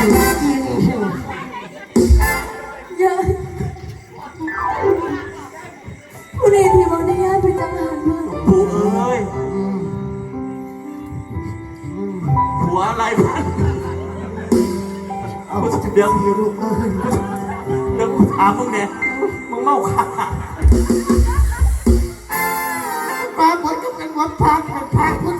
ยายผู้ใดที่บอกได้ยายเป็นทหารบ้าปูเอ้ยหัวอะไรพันเอาเดี๋ยวลูกเอ้ยเดี๋ยวกูถามมึงเนี่ยมึงเมาขาป้าบดก็เป็นวัดพักเป็นพักผู้เฒ่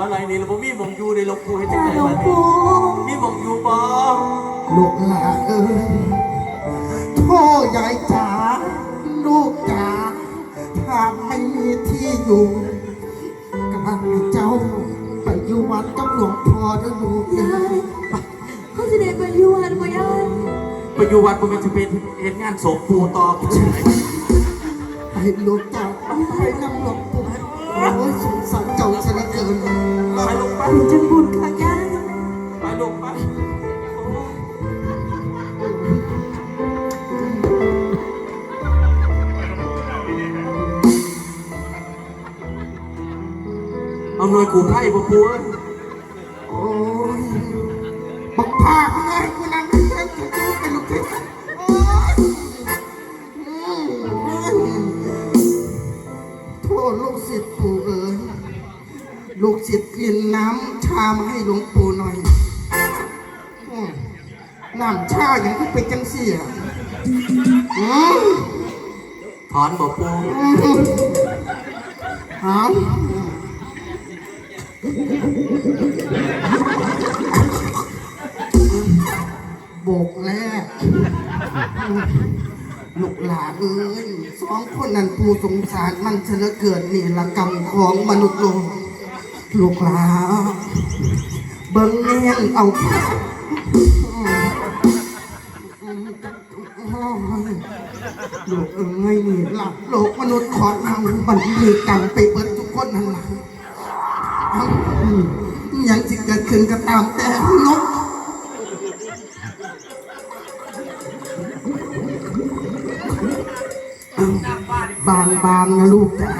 านะหัวอะไรนี่เราบ่มีหมองอยู่ในหลวงปู่ให้จังจ้าไงหลววะงนี่ปู่มีหมองอยู่บ่ลูกหลานเอ้ยโทษยายจ๋าลูกจ๋าถ้าไม่มีที่อยู่ก็ให้เจ้าไปอยู่วัดกับหลวงพ่อนะลูกยายเขาจะได้ไปอยู่วันบ่ยายไปอยู่วัดมันจะเป็นเห็นงานศพปู่ต่อกูใช่ไหมให้ลูกจ๋าไปนำหลวงปู่โอ้ยสงสาร เจ้าซะเหลือเกินไปลูกไปเป็นจังบุญค่ะยาไปลูกไปเอาหน่วยกูไพ่ปะปู่เอ้ย ลูกศิษย์กินน้ำชามาให้หลวงปู่หน่อยอืมน้ำชาอย่างที่เป็นจังเสียอืมถอนบ่ปู่อืมหามโบกแรกลูกหลานเอ้ยสองคนนั้นผู้สงสารมันเฉลอเกิดนี่ละกรรมของมนุษย์โลก ลูกหลาเบิ้งแน่นเอาลูกเอ้ยนี่หลับโลกมนุษย์ขอเอามันมีกรรมไปเบิดทุกคนนั่นหละยังสิเกิดขึ้นก็ตามแต่นกบางบางนะลูกจ๋า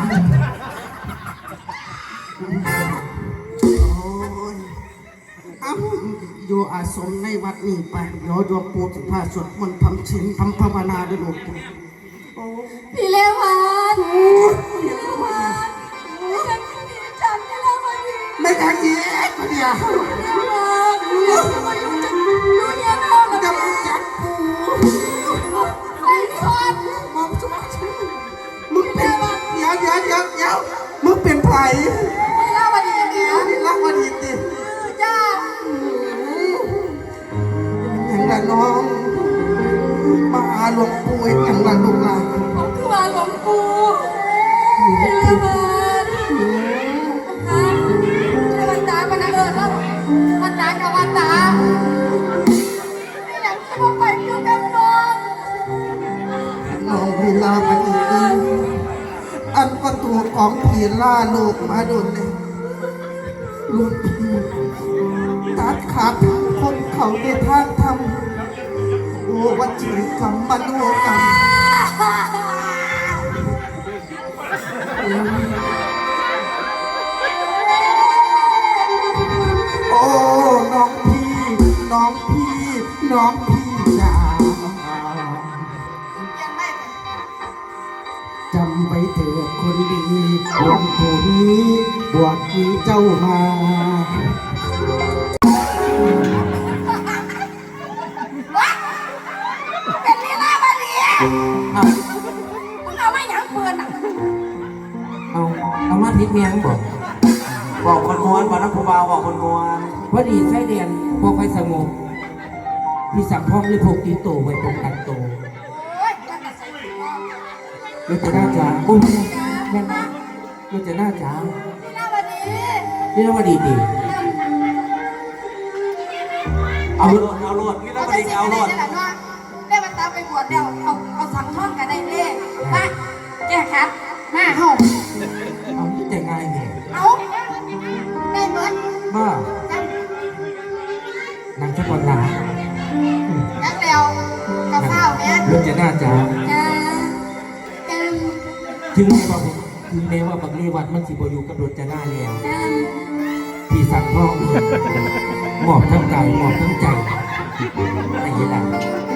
อ้าอยู่อาสมในวัดนี่ไปเดี๋ยวดวงปู่สิพาสวดมนต์ทำชินทำภาวนาด้วยลูกจ๋าโอ้ยพี่เลวันพี่เลวันฉันไม่มีจันทร์แล้ววันนี้ไม่ได้เย็ดมาเดียว หาหลวงปู่อย่างละลูกหลานคือว่าหลวงปู่พี่เลวันฮะชื่อวันตาวันะเออแล้ววันตากับวันตาไม่อยากจะมาไปอยู่กับน้องน้องเวลามาอีกทีอันประตูของผีล่าลูกมาโดนเลยลูกพี่ตัดขาดทั้งคนเขาในทางทำ วัจีกรรมมโนกรรมโอ้น้องพี่น้องพี่น้องพี่จ๋าจำไว้เถิดคนดีหลวงปู่นี้บวชมีเจ้ามา เอามึงเอาไม่หยังเปือนอะเอาเอามาทิศเมียงบอกบอกคนม้วนบอกนักผู้บ่าวบอกคนม้วนพอดีใช้เรียนพวกไฟสงบพี่สั่งพ่อหรือพกตีโตไว้ป้องกันตัวโอ้ยมันจะใส่หัวเราจะน่าจ๋าโอ้ยแม่นเราจะน่าจ๋าลีลาบาลีนี่เราว่าดีดีเอาโลดเอาโลดนี่เราไม่ได้เอาโล ตามไปบวชแล้วเอาเอาสังท่องกันได้เด้มาแก้คัดมาเฮาเอาที่แต่งงานเนี่ยเอาได้เบิดบ้าจังนางจักรวาลลาจังแล้วกับข้าวเนี่ยเราจะน่าจ๋าจ้าจังถึงแม้ว่าผมถึงแม้ว่าบักเลวัดมันสิบอยู่กับรถจะน่าแล้วจังพี่สั่งพ่อหมอบทั้งกายหมอบทั้งใจไอ้ยี่หล่ะเป็น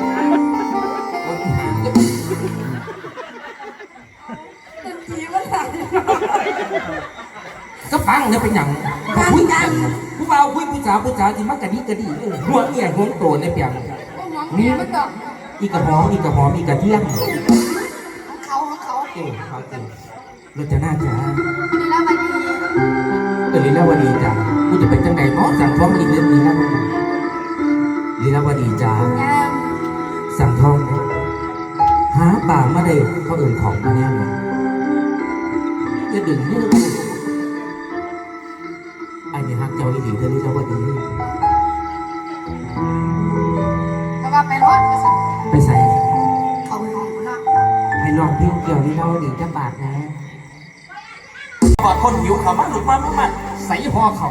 เนี่ยเป็นอย่างก็คุยกันผู้บ่าวคุยผู้สาวผู้สาวที่มักกะดีกะดีเออหัวเมียหัวโตในเปียงก็หวังดีมันดอกอีกระหอมอีกระหอมอีกระเทียมของเขาของเขาเออเขาจริงรจนาจ๋าลีลาวดีเออลีลาวดีจ๋ากูจะเป็นจังไดเนาะสั่งท้องอีกเรื่องลีลาวดีลีลาวดีจ๋างามสั่งท้องนะหาป่ามาได้เขาเอื่นของมาแน่เลยจะดึงมื เนี่ยฮักเจ้าอีหลีเธอลีลาวดีแต่ว่าไปรอดก็สั่งไปใส่เขาไปห้องมันเนาะให้ลองเพลงเกี่ยวลีลาวดีจะบาดนะกอดคนหิวเขามาหลุดมามามาใส่หอเขา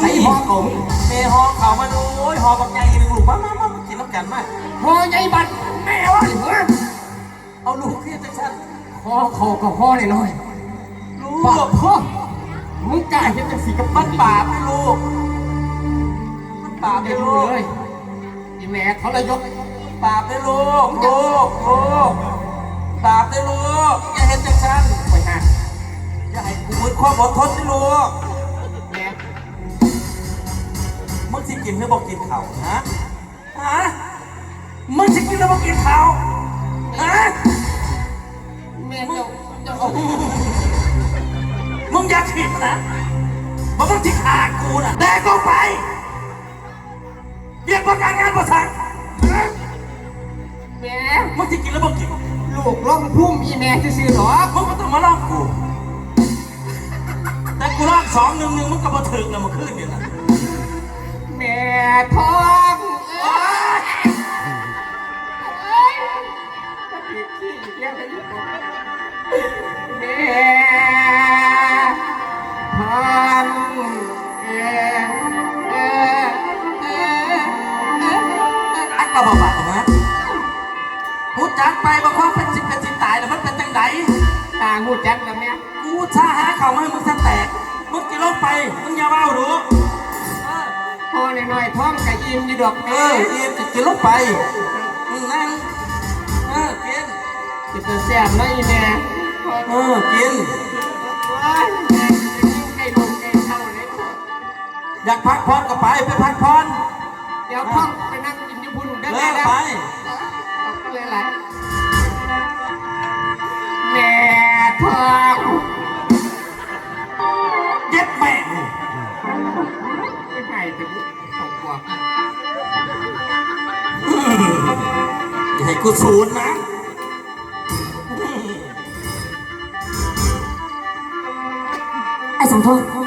ใส่หอเขามึงเมหอเขามาดูโอ้ยหอบักใหญ่หนึ่งลูกมามามามากินน้ำกันมาหอใหญ่บัดแม่วะเฮ้ยเอาลูกขึ้นจังสันหอเขาก็หอหน่อยลูๆปากกพ่อ มึงกล้าเห็นจังสีกับมัมันนบาบาปปไหมลูกมันบาปไหมอย่าดูลูกเลยอีแม่เขาเลยยกบาปได้ลูกลูกลูกบาปได้ลูกอย่าเห็นจังสันไปหาอย่าให้กูมืดความอดทนได้ลูกแม่มึงสิกินหรือบอกกินเขาฮะฮะมึงสิกินหรือบอกกินเขาฮะแม่เจ้าเจ้าเอา มึงอย่าขิดนะมึงต้องทิ้งขาดกูนะแดกกูไป เรียกว่าการงานประสานแม่มึงสิกินหรือบอกกินลูกร้องพุ่มอีแม่ซื่อๆหรอมึงก็ต้องมาลอกกู แต่กูลอกสองหนึ่งหนึ่งมึงก็มาถึงนะมาขึ้นเนี่ยนะแม่ท้องเอ้ยเอ้ยมันผิดที่เรีย กอะไรอยู่แม่ท้องเออกกะบะบะนะพูดจักไปบอกว่าเป็นสิเป็นสิตายแล้วมันเป็นจังไดตาหูจักแล้วแม่กูชาหาเข่ามาให้มึงซะแตกมึงจะลงไปมึงอย่าเบ้าดูพอหน่อยๆท้องกะอิ่มอยู่ดอกเอแม่ออียนจะกินลงไปมึงนั่งเออกินจะเป็นแซ่บแล้วอีแม่เออกิน อยากพักผ่อนก็ไปไปพักผ่อนเดี๋ยวท้องไปนั่งกินอยู่บุญได้เลิแม่กนะไปเอาก็เลยล่ะแม่ท้องเย็บแม่งไม่ใช่ถึงสองขวบอย่าให้กูศูนย์นะไอ้สังทอง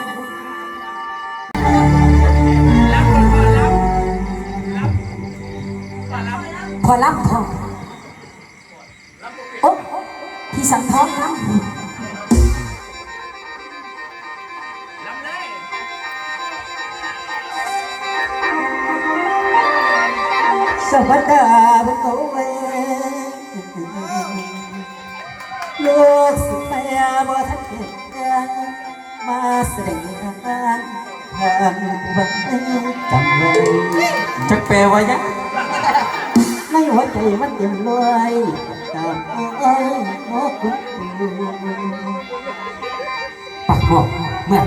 พอรับพอโอ๊ะพี่สังทองรับสวัสดีบุญโตเวลูกสุดแม่บ่ทันเกิดมาแสดงทางทางบังจำไว้จะแปลว่ายัง หัวใจมันเต็มเลยตามเอ้ยโอ้คุณปักพ่อเมื่อ